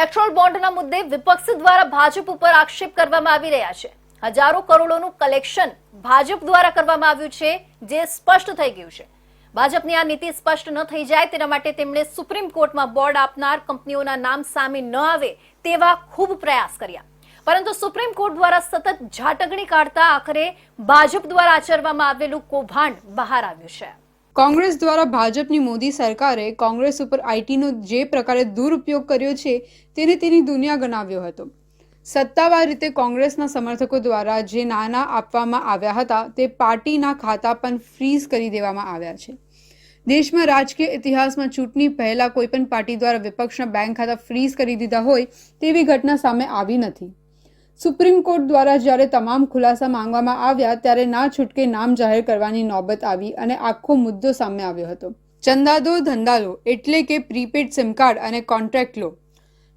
ઇલેક્ટ્રોલ બોન્ડના મુદ્દે વિપક્ષ દ્વારા ભાજપ ઉપર આક્ષેપ કરવામાં આવી રહ્યા છે. હજારો કરોડોનું કલેક્શન ભાજપ દ્વારા કરવામાં આવ્યું છે, જે સ્પષ્ટ થઈ ગયું છે. ભાજપની આ નીતિ સ્પષ્ટ ન થઈ જાય તેના માટે તેમણે સુપ્રીમ કોર્ટમાં બોર્ડ આપનાર કંપનીઓના નામ સામે ન આવે તેવા ખૂબ પ્રયાસ કર્યા. પરંતુ સુપ્રીમ કોર્ટ દ્વારા સતત ઝાટકણી કાઢતા આખરે ભાજપ દ્વારા આચરવામાં આવેલું કૌભાંડ બહાર આવ્યું છે. કોંગ્રેસ દ્વારા ભાજપની મોદી સરકારે કોંગ્રેસ ઉપર આઈટીનો જે પ્રકારે દુરુપયોગ કર્યો છે, તેને તેની દુનિયા ગણાવ્યો હતો. સત્તાવાર રીતે કોંગ્રેસના સમર્થકો દ્વારા જે નાના આપવામાં આવ્યા હતા, તે પાર્ટીના ખાતા પણ ફ્રીઝ કરી દેવામાં આવ્યા છે. દેશમાં રાજકીય ઇતિહાસમાં ચૂંટણી પહેલાં કોઈપણ પાર્ટી દ્વારા વિપક્ષના બેંક ખાતા ફ્રીઝ કરી દીધા હોય, તેવી ઘટના સામે આવી નથી. સુપ્રીમ કોર્ટ દ્વારા જ્યારે તમામ ખુલાસા માંગવામાં આવ્યા ત્યારે ના છૂટકે નામ જાહેર કરવાની નોબત આવી અને આખો મુદ્દો સામે આવ્યો હતો. ચંદાદો ધંધાલો એટલે કે પ્રીપેડ સિમ કાર્ડ અને કોન્ટ્રાક્ટ લો.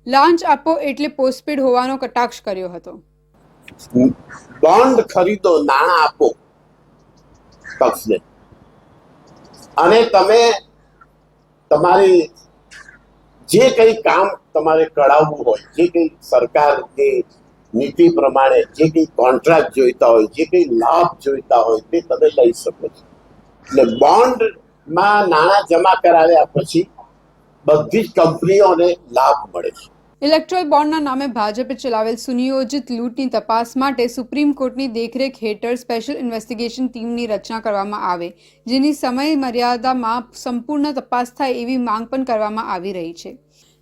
લાંચ આપો એટલે પોસ્ટપેડ હોવાનો કટાક્ષ કર્યો હતો. બોન્ડ ખરીદો, નાણાં આપો. પક્ષને અને તમે તમારી જે કંઈ કામ તમારે કરાવવું હોય, જે કંઈ સરકારની નીતિ પ્રમાણે જે કંઈ કોન્ટ્રાક્ટ જોઈતા હોય, જે કંઈ લાભ જોઈતા હોય, તે તમે લઈ શકો છો. એટલે બોન્ડમાં નાણાં જમા કરાવ્યા પછી બધી જ કંપનીઓને લાભ મળે છે. ઇલેક્ટ્રોલ બોન્ડના નામે ભાજપે ચલાવેલ સુનિયોજિત લૂંટની તપાસ માટે સુપ્રીમ કોર્ટની દેખરેખ હેઠળ સ્પેશિયલ ઇન્વેસ્ટિગેશન ટીમની રચના કરવામાં આવે, જેની સમય મર્યાદામાં સંપૂર્ણ તપાસ થાય એવી માંગ પણ કરવામાં આવી રહી છે.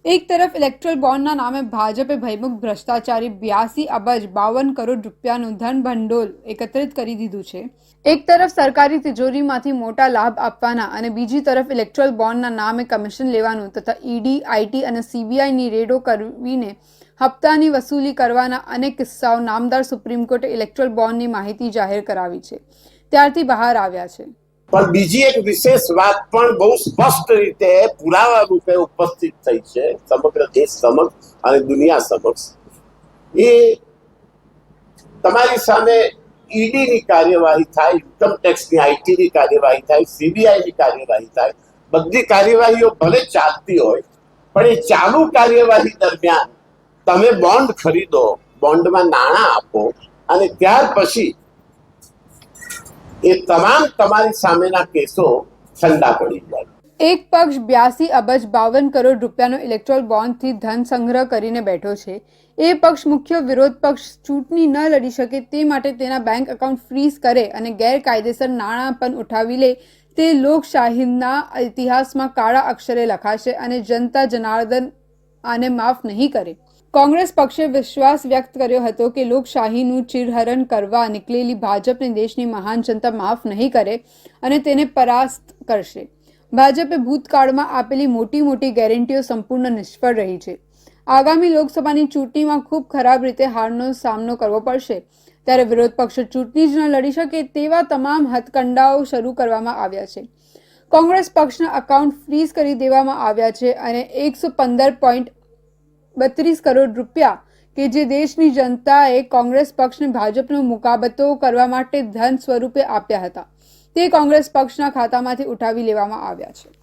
એક તરફ ઇલેક્ટ્રોલ બોન્ડના નામે ભાજપે ભયમુખ ભ્રષ્ટાચારી બ્યાસી અબજ બાવન કરોડ રૂપિયાનું ધન ભંડોળ એકત્રિત કરી દીધું છે. એક તરફ સરકારી તિજોરીમાંથી મોટા લાભ આપવાના અને બીજી તરફ ઇલેક્ટ્રોલ બોન્ડના નામે કમિશન લેવાનું તથા ઈડી, આઈટી અને સીબીઆઈની રેડો કરવીને હપ્તાની વસૂલી કરવાના અનેક કિસ્સાઓ નામદાર સુપ્રીમ કોર્ટે ઇલેક્ટ્રોલ બોન્ડની માહિતી જાહેર કરાવી છે. ત્યારથી બહાર આવ્યા છે. પણ બીજી એક વિશેષ વાત પણ બહુ સ્પષ્ટ રીતે પુરાવા રૂપે ઉપસ્થિત થઈ છે, સમગ્ર દેશ સમક્ષ અને દુનિયા સમક્ષ. એ તમારી સામે ઈડીની કાર્યવાહી થાય ઇન્કમ ટેક્સની આઈટીની કાર્યવાહી થાય, સીબીઆઈની કાર્યવાહી થાય, બધી કાર્યવાહીઓ ભલે ચાલતી હોય, પણ એ ચાલુ કાર્યવાહી દરમિયાન તમે બોન્ડ ખરીદો બોન્ડમાં નાણાં આપો, અને ત્યાર પછી એ તમામ તમારી સામેના કેસો ઠંડા પડી જાય. એક પક્ષ બ્યાસી અબજ બાવન કરોડ રૂપિયાનો ઇલેક્ટ્રોલ બોન્ડથી ધન સંગ્રહ કરીને બેઠો છે. એ પક્ષ મુખ્ય વિરોધ પક્ષ ચૂંટણી ન લડી શકે તે માટે તેના બેંક એકાઉન્ટ ફ્રીઝ કરે અને ગેરકાયદેસર નાણાં પણ ઉઠાવી લે તે લોકશાહીના ઇતિહાસમાં કાળા અક્ષરે લખાશે અને જનતા જનાર્દન આને માફ નહીં કરે. કોંગ્રેસ પક્ષે વિશ્વાસ વ્યક્ત કર્યો હતો કે લોકશાહીનું ચિરહરણ કરવા નીકળેલી ભાજપને દેશની મહાન જનતા માફ નહીં કરે અને તેને પરાસ્ત કરશે. ભાજપે ભૂતકાળમાં આપેલી મોટી મોટી ગેરંટીઓ સંપૂર્ણ નિષ્ફળ રહી છે. આગામી લોકસભાની ચૂંટણીમાં ખૂબ ખરાબ રીતે હારનો સામનો કરવો પડશે. ત્યારે વિરોધ પક્ષો ચૂંટણી જ ન લડી શકે તેવા તમામ હથકંડાઓ શરૂ કરવામાં આવ્યા છે. કોંગ્રેસ પક્ષના અકાઉન્ટ ફ્રીઝ કરી દેવામાં આવ્યા છે અને એકસો પંદર પોઈન્ટ બત્રીસ કરોડ રૂપિયા કે જે દેશની જનતાએ કોંગ્રેસ પક્ષને ભાજપનો મુકાબતો કરવા માટે ધન સ્વરૂપે આપ્યા હતા. તે કોંગ્રેસ પક્ષના ખાતામાંથી ઉઠાવી લેવામાં આવ્યા છે.